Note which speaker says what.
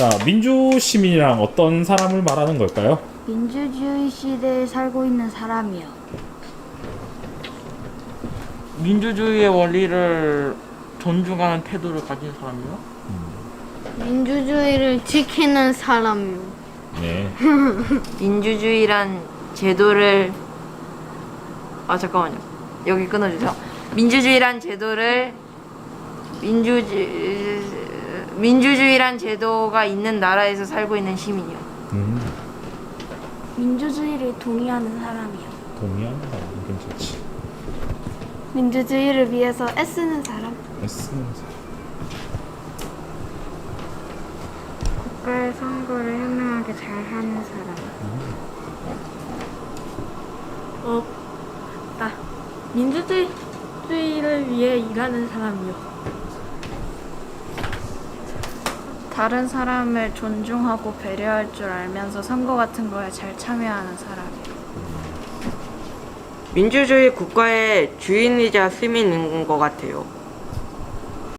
Speaker 1: 자, 민주 시민이랑 어떤 사람을 말하는 걸까요?
Speaker 2: 민주주의 시대에 살고 있는 사람이요.
Speaker 3: 민주주의의 원리를 존중하는 태도를 가진 사람이요?
Speaker 2: 민주주의를 지키는 사람이요.
Speaker 1: 네.
Speaker 4: 민주주의란 제도를 아 잠깐만요 여기 끊어주세요 민주주의란 제도를 민주주 민주주의란 제도가 있는 나라에서 살고 있는 시민이요
Speaker 1: 음,
Speaker 2: 민주주의를 동의하는 사람이요.
Speaker 1: 동의하는 사람 괜찮지.
Speaker 2: 민주주의를 위해서 애쓰는 사람.
Speaker 1: 애쓰는 사람.
Speaker 2: 국가의 선거를 현명하게 잘 하는 사람.
Speaker 5: 어, 나 민주주의를 위해 일하는 사람이요.
Speaker 2: 다른 사람을 존중하고 배려할 줄 알면서 선거 같은 거에 잘 참여하는 사람이요.
Speaker 4: 민주주의 국가의 주인이자 시민인 것 같아요